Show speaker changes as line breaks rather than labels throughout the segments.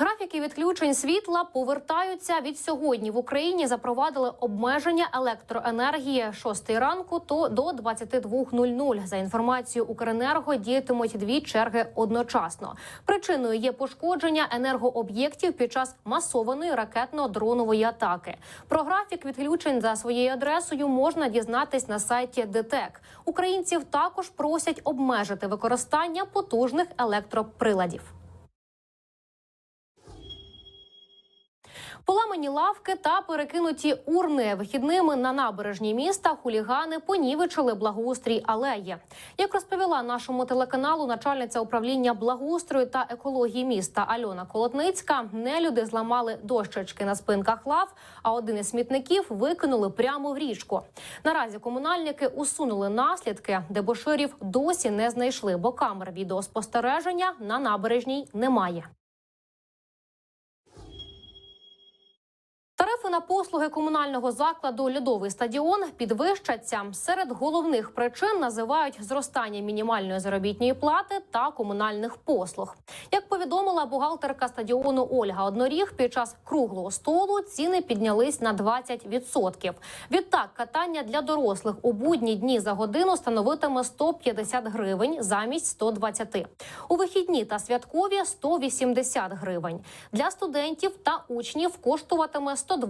Графіки відключень світла повертаються від сьогодні. В Україні запровадили обмеження електроенергії 6 ранку то до 22.00. За інформацією Укренерго діятимуть дві черги одночасно. Причиною є пошкодження енергооб'єктів під час масованої ракетно-дронової атаки. Про графік відключень за своєю адресою можна дізнатись на сайті ДТЕК. Українців також просять обмежити використання потужних електроприладів. Поламані лавки та перекинуті урни вихідними на набережні міста хулігани понівечили благоустрій алеї. Як розповіла нашому телеканалу начальниця управління благоустрою та екології міста Альона Колотницька, нелюди зламали дощечки на спинках лав, а один із смітників викинули прямо в річку. Наразі комунальники усунули наслідки, дебоширів досі не знайшли, бо камер відеоспостереження на набережній немає. Тарифи на послуги комунального закладу Льодовий стадіон підвищаться. Серед головних причин називають зростання мінімальної заробітної плати та комунальних послуг. Як повідомила бухгалтерка стадіону Ольга Одноріг, під час круглого столу ціни піднялись на 20%. Відтак, катання для дорослих у будні дні за годину становитиме 150 гривень замість 120. У вихідні та святкові 180 гривень. Для студентів та учнів коштуватиме 120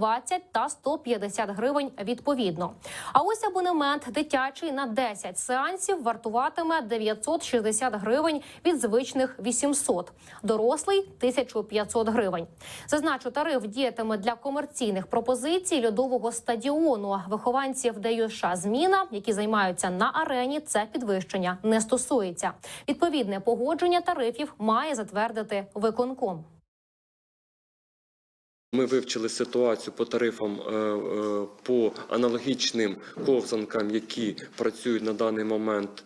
та 150 гривень відповідно. А ось абонемент дитячий на 10 сеансів вартуватиме 960 гривень від звичних 800. Дорослий 1500 гривень. Зазначу, тариф діятиме для комерційних пропозицій льодового стадіону. Вихованців ДЮШ зміна, які займаються на арені, це підвищення не стосується. Відповідне погодження тарифів має затвердити виконком.
Ми вивчили ситуацію по тарифам е, е, по аналогічним ковзанкам, які працюють на даний момент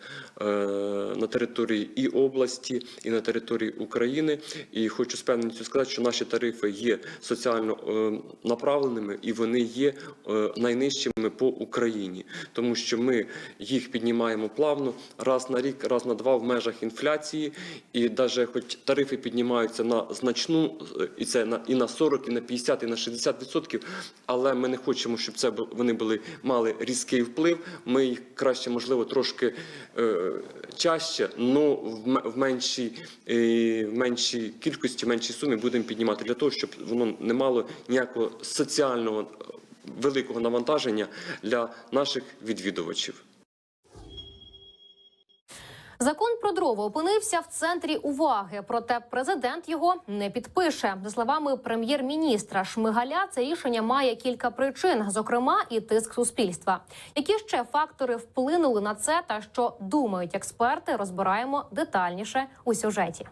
на території і області, і на території України. І хочу з певністю сказати, що наші тарифи є соціально е, направленими і вони є е, найнижчими по Україні, тому що ми їх піднімаємо плавно раз на рік, раз на два в межах інфляції, і навіть хоч тарифи піднімаються на значну е, і це на і на 40, і на 50, і на 60 відсотків, але ми не хочемо, щоб це вони були мали різкий вплив. Ми їх краще, можливо, трошки е, чаще, але в, меншій е, в меншій кількості, в меншій сумі будемо піднімати для того, щоб воно не мало ніякого соціального е, великого навантаження для наших відвідувачів.
Закон про дрова опинився в центрі уваги, проте президент його не підпише. За словами прем'єр-міністра Шмигаля, це рішення має кілька причин, зокрема і тиск суспільства. Які ще фактори вплинули на це, та що думають експерти, розбираємо детальніше у сюжеті.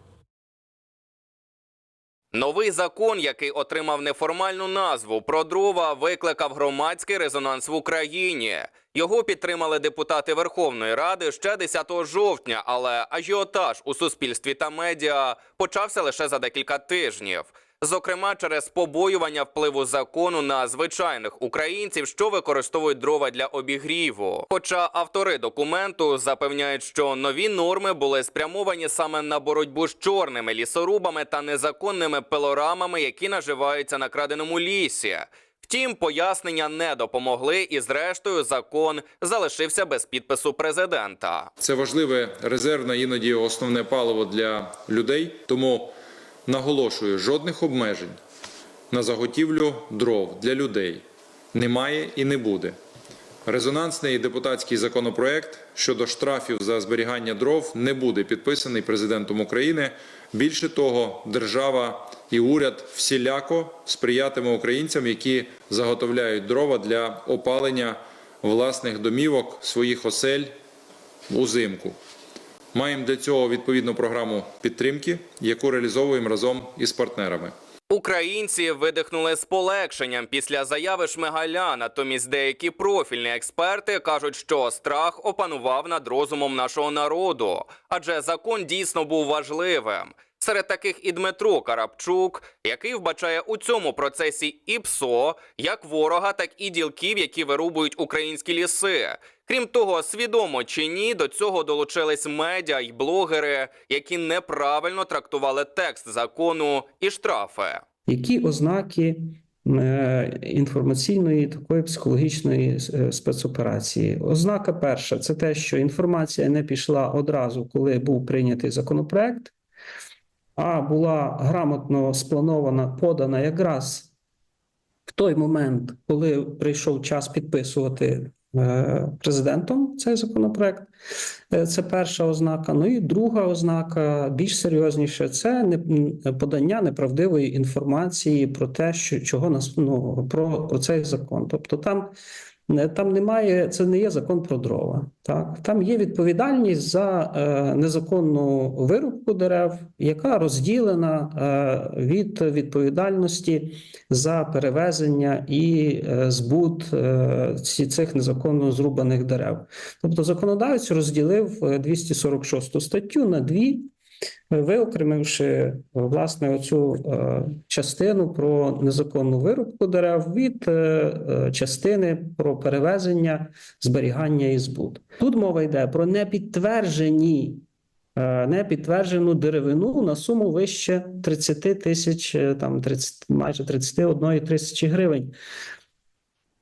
Новий закон, який отримав неформальну назву про дрова, викликав громадський резонанс в Україні. Його підтримали депутати Верховної Ради ще 10 жовтня, але ажіотаж у суспільстві та медіа почався лише за декілька тижнів. Зокрема, через побоювання впливу закону на звичайних українців, що використовують дрова для обігріву. Хоча автори документу запевняють, що нові норми були спрямовані саме на боротьбу з чорними лісорубами та незаконними пилорамами, які наживаються на краденому лісі. Втім, пояснення не допомогли, і зрештою закон залишився без підпису президента.
Це важливе резервне, іноді основне паливо для людей. Тому наголошую, жодних обмежень на заготівлю дров для людей немає і не буде. Резонансний депутатський законопроект щодо штрафів за зберігання дров не буде підписаний президентом України. Більше того, держава і уряд всіляко сприятиме українцям, які заготовляють дрова для опалення власних домівок, своїх осель узимку. Маємо для цього відповідну програму підтримки, яку реалізовуємо разом із партнерами.
Українці видихнули з полегшенням після заяви Шмигаля. Натомість деякі профільні експерти кажуть, що страх опанував над розумом нашого народу, адже закон дійсно був важливим. Серед таких і Дмитро Карапчук, який вбачає у цьому процесі і ПСО, як ворога, так і ділків, які вирубують українські ліси. Крім того, свідомо чи ні, до цього долучились медіа й блогери, які неправильно трактували текст закону і штрафи.
Які ознаки е, інформаційної такої психологічної е, спецоперації? Ознака перша це те, що інформація не пішла одразу, коли був прийнятий законопроект, а була грамотно спланована, подана якраз в той момент, коли прийшов час підписувати е, президентом цей законопроект. Е, Це перша ознака. Ну і друга ознака, більш серйозніше, це подання неправдивої інформації про те, що чого нас ну, про, про цей закон. Тобто там. Не- Там немає, це не є закон про дрова. Так там є відповідальність за е, незаконну вирубку дерев, яка розділена е, від відповідальності за перевезення і е, збут е, цих незаконно зрубаних дерев. Тобто законодавець розділив е, 246 статтю на дві, е, виокремивши власне оцю е, частину про незаконну вирубку дерев від е, частини про перевезення, зберігання і збут. Тут мова йде про непідтверджені. е, Непідтверджену деревину на суму вище 30 тисяч, там 30, майже 31 тисячі гривень.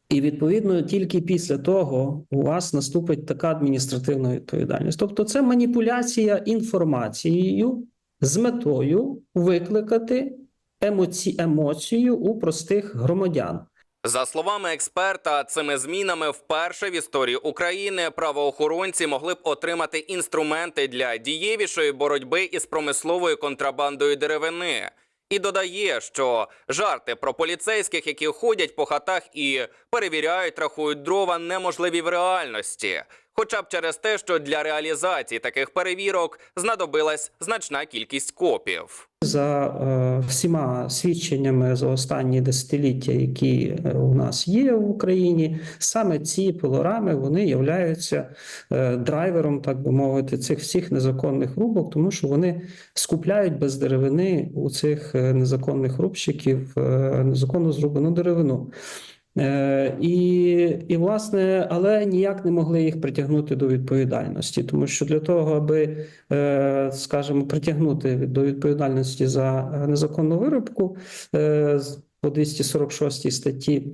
І відповідно тільки після того у вас наступить така адміністративна відповідальність. Тобто, це маніпуляція інформацією з метою викликати емоці... емоцію у простих громадян.
За словами експерта, цими змінами вперше в історії України правоохоронці могли б отримати інструменти для дієвішої боротьби із промисловою контрабандою деревини. І додає, що жарти про поліцейських, які ходять по хатах і перевіряють, рахують дрова, неможливі в реальності. Хоча б через те, що для реалізації таких перевірок знадобилась значна кількість копів.
За е, всіма свідченнями за останні десятиліття, які е, у нас є в Україні, саме ці пилорами вони являються е, драйвером, так би мовити, цих всіх незаконних рубок, тому що вони скупляють без деревини у цих е, незаконних рубщиків е, незаконно зрубану деревину. Е, І, і власне, але ніяк не могли їх притягнути до відповідальності, тому що для того, аби, е, скажімо, притягнути до відповідальності за е, незаконну вирубку по 246 статті,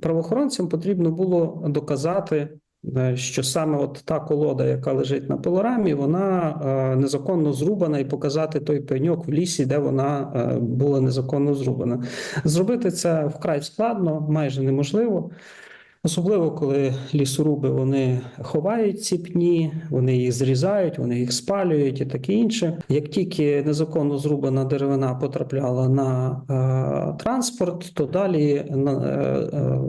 правоохоронцям потрібно було доказати. Е, Що саме от та колода, яка лежить на пилорамі, вона е, незаконно зрубана, і показати той пеньок в лісі, де вона е, була незаконно зрубана. Зробити це вкрай складно, майже неможливо. Особливо, коли лісоруби вони ховають ці пні, вони їх зрізають, вони їх спалюють і таке інше. Як тільки незаконно зрубана деревина потрапляла на е, транспорт, то далі е, е,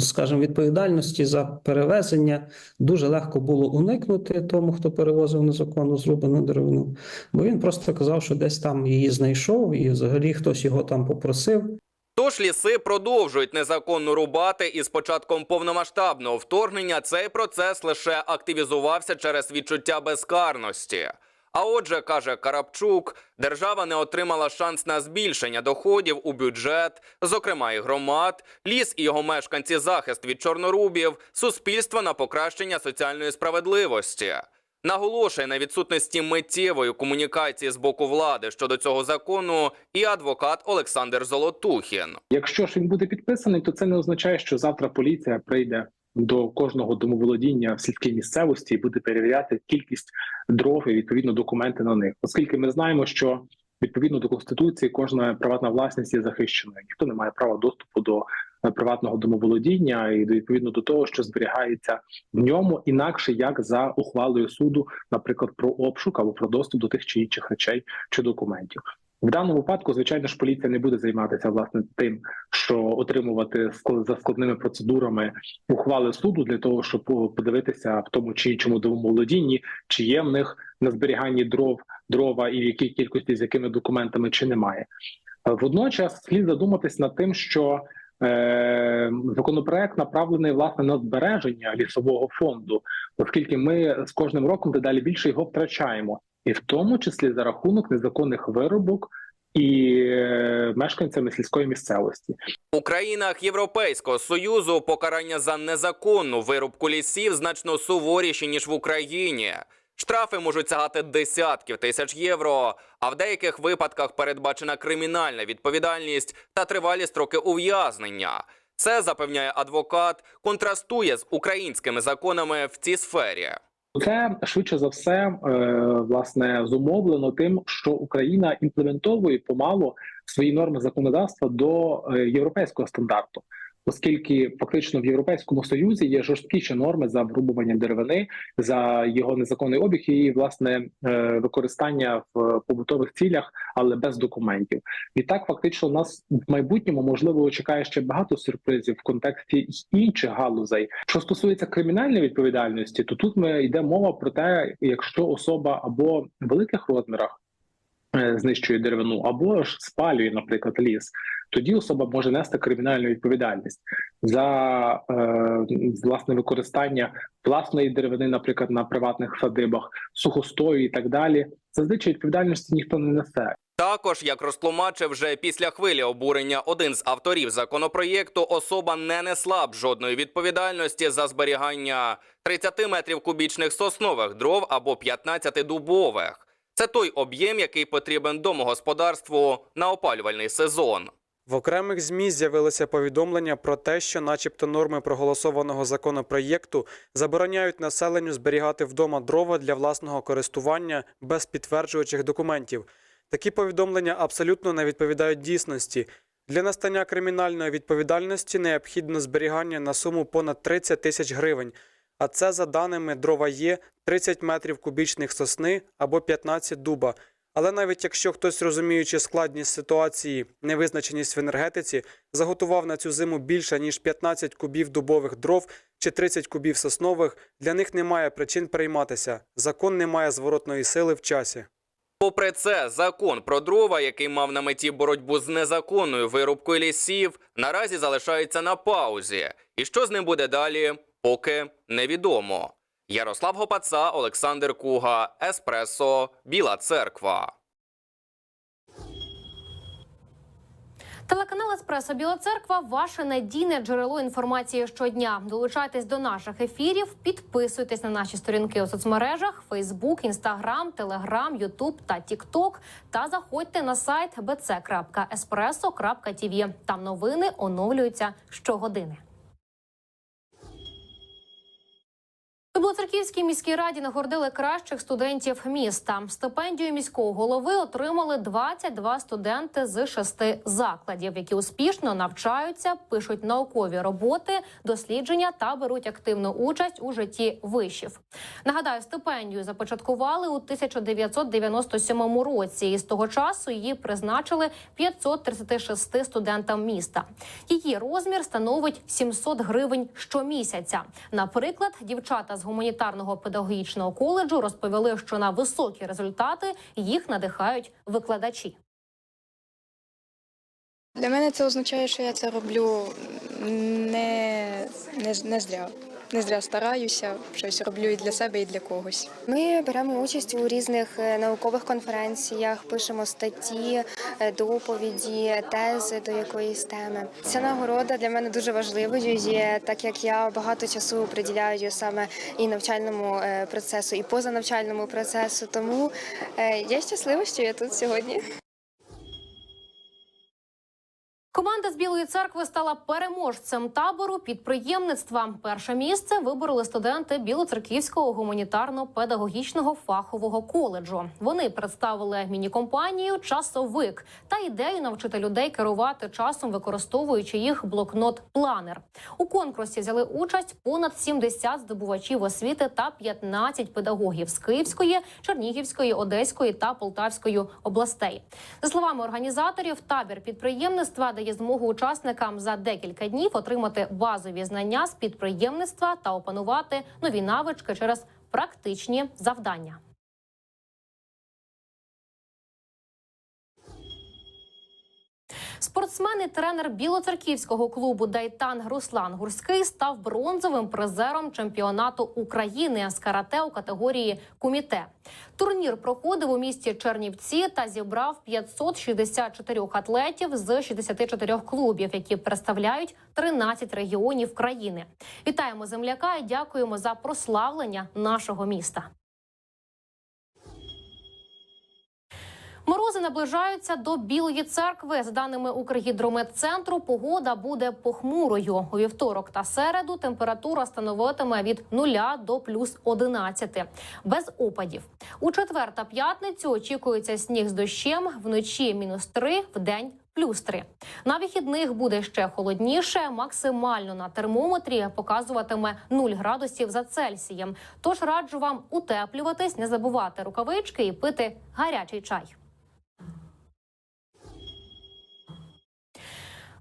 скажімо, відповідальності за перевезення дуже легко було уникнути тому, хто перевозив незаконно зрубану деревину, бо він просто казав, що десь там її знайшов, і взагалі хтось його там попросив.
Тож ліси продовжують незаконно рубати, і з початком повномасштабного вторгнення цей процес лише активізувався через відчуття безкарності. А отже, каже Карапчук, держава не отримала шанс на збільшення доходів у бюджет, зокрема і громад, ліс і його мешканці захист від чорнорубів, суспільство на покращення соціальної справедливості. Наголошує на відсутності миттєвої комунікації з боку влади щодо цього закону і адвокат Олександр Золотухін.
Якщо ж він буде підписаний, то це не означає, що завтра поліція прийде до кожного домоволодіння в сільській місцевості і буде перевіряти кількість дров і відповідно документи на них, оскільки ми знаємо, що відповідно до конституції кожна приватна власність є захищеною. Ніхто не має права доступу до е, приватного домоволодіння і відповідно до того, що зберігається в ньому, інакше як за ухвалою суду, наприклад, про обшук або про доступ до тих чи інших речей чи документів. В даному випадку, звичайно ж, поліція не буде займатися власне тим, що отримувати за складними процедурами ухвали суду для того, щоб подивитися в тому чи іншому домоволодінні, чи є в них на зберіганні дров дрова і в якій кількості з якими документами чи немає. Е, Водночас слід задуматись над тим, що е, законопроект направлений власне на збереження лісового фонду, оскільки ми з кожним роком дедалі більше його втрачаємо. І в тому числі за рахунок незаконних виробок і е, мешканцями сільської місцевості.
У країнах Європейського союзу покарання за незаконну вирубку лісів значно суворіші ніж в Україні. Штрафи можуть сягати десятків тисяч євро, а в деяких випадках передбачена кримінальна відповідальність та тривалі строки ув'язнення. Це запевняє адвокат, контрастує з українськими законами в цій сфері.
Це швидше за все е, власне зумовлено тим, що Україна імплементовує помалу свої норми законодавства до е, європейського стандарту, оскільки фактично в Європейському Союзі є жорсткіші норми за врубування деревини, за його незаконний обіг і власне е, використання в побутових цілях, але без документів. І так фактично нас в майбутньому можливо чекає ще багато сюрпризів в контексті інших галузей. Що стосується кримінальної відповідальності, то тут ми йде мова про те, якщо особа або в великих розмірах знищує деревину, або ж спалює, наприклад, ліс, тоді особа може нести кримінальну відповідальність за е, власне використання власної деревини, наприклад, на приватних садибах, сухостою і так далі. Зазвичай відповідальності ніхто не несе.
Також, як розтлумачив вже після хвилі обурення один з авторів законопроєкту, особа не несла б жодної відповідальності за зберігання 30 метрів кубічних соснових дров або 15 дубових. Це той об'єм, який потрібен домогосподарству на опалювальний сезон.
В окремих ЗМІ з'явилися повідомлення про те, що, начебто, норми проголосованого законопроєкту забороняють населенню зберігати вдома дрова для власного користування без підтверджуючих документів. Такі повідомлення абсолютно не відповідають дійсності. Для настання кримінальної відповідальності необхідно зберігання на суму понад 30 тисяч гривень. А це, за даними дрова є 30 метрів кубічних сосни або 15 дуба. Але навіть якщо хтось, розуміючи складність ситуації, невизначеність в енергетиці, заготував на цю зиму більше ніж 15 кубів дубових дров чи 30 кубів соснових, для них немає причин перейматися. Закон не має зворотної сили в часі.
Попри це, закон про дрова, який мав на меті боротьбу з незаконною вирубкою лісів, наразі залишається на паузі. І що з ним буде далі, поки невідомо. Ярослав Гопаца, Олександр Куга, Еспресо, Біла Церква.
Телеканал Еспресо Біла Церква ваше надійне джерело інформації щодня. Долучайтесь до наших ефірів, підписуйтесь на наші сторінки у соцмережах: Facebook, Instagram, Telegram, YouTube та TikTok. Та заходьте на сайт bc.espresso.tv. Там новини оновлюються щогодини. У Білоцерківській міській раді нагородили кращих студентів міста. Стипендію міського голови отримали 22 студенти з шести закладів, які успішно навчаються, пишуть наукові роботи, дослідження та беруть активну участь у житті вишів. Нагадаю, стипендію започаткували у 1997 році, і з того часу її призначили 536 студентам міста. Її розмір становить 700 гривень щомісяця. Наприклад, дівчата з гуманітарного педагогічного коледжу розповіли, що на високі результати їх надихають викладачі.
Для мене це означає, що я це роблю не, не, не зря. Не зря стараюся, щось роблю і для себе, і для когось.
Ми беремо участь у різних е, наукових конференціях, пишемо статті, е, доповіді, тези до якоїсь теми. Ця нагорода для мене дуже важливою є, так як я багато часу приділяю саме і навчальному е, процесу, і позанавчальному процесу. Тому я щаслива, що я тут сьогодні.
Команда з Білої церкви стала переможцем табору підприємництва. Перше місце вибороли студенти Білоцерківського гуманітарно-педагогічного фахового коледжу. Вони представили міні-компанію Часовик та ідею навчити людей керувати часом, використовуючи їх блокнот-планер. У конкурсі взяли участь понад 70 здобувачів освіти та 15 педагогів з Київської, Чернігівської, Одеської та Полтавської областей. За словами організаторів, табір підприємництва дає змогу учасникам за декілька днів отримати базові знання з підприємництва та опанувати нові навички через практичні завдання. Спортсмен і тренер білоцерківського клубу Дайтан Руслан Гурський став бронзовим призером чемпіонату України з карате у категорії куміте. Турнір проходив у місті Чернівці та зібрав 564 атлетів з 64 клубів, які представляють 13 регіонів країни. Вітаємо земляка і дякуємо за прославлення нашого міста. Морози наближаються до Білої церкви. За даними Укргідрометцентру, погода буде похмурою. У вівторок та середу температура становитиме від 0 до плюс 11. Без опадів. У четвер та п'ятницю очікується сніг з дощем. Вночі мінус 3, в день плюс 3. На вихідних буде ще холодніше. Максимально на термометрі показуватиме 0 градусів за Цельсієм. Тож раджу вам утеплюватись, не забувати рукавички і пити гарячий чай.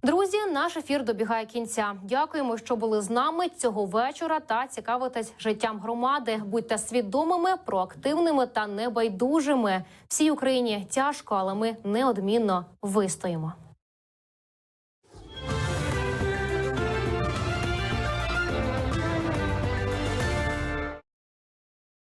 Друзі, наш ефір добігає кінця. Дякуємо, що були з нами цього вечора та цікавитесь життям громади. Будьте свідомими, проактивними та небайдужими. Всій Україні тяжко, але ми неодмінно вистоїмо.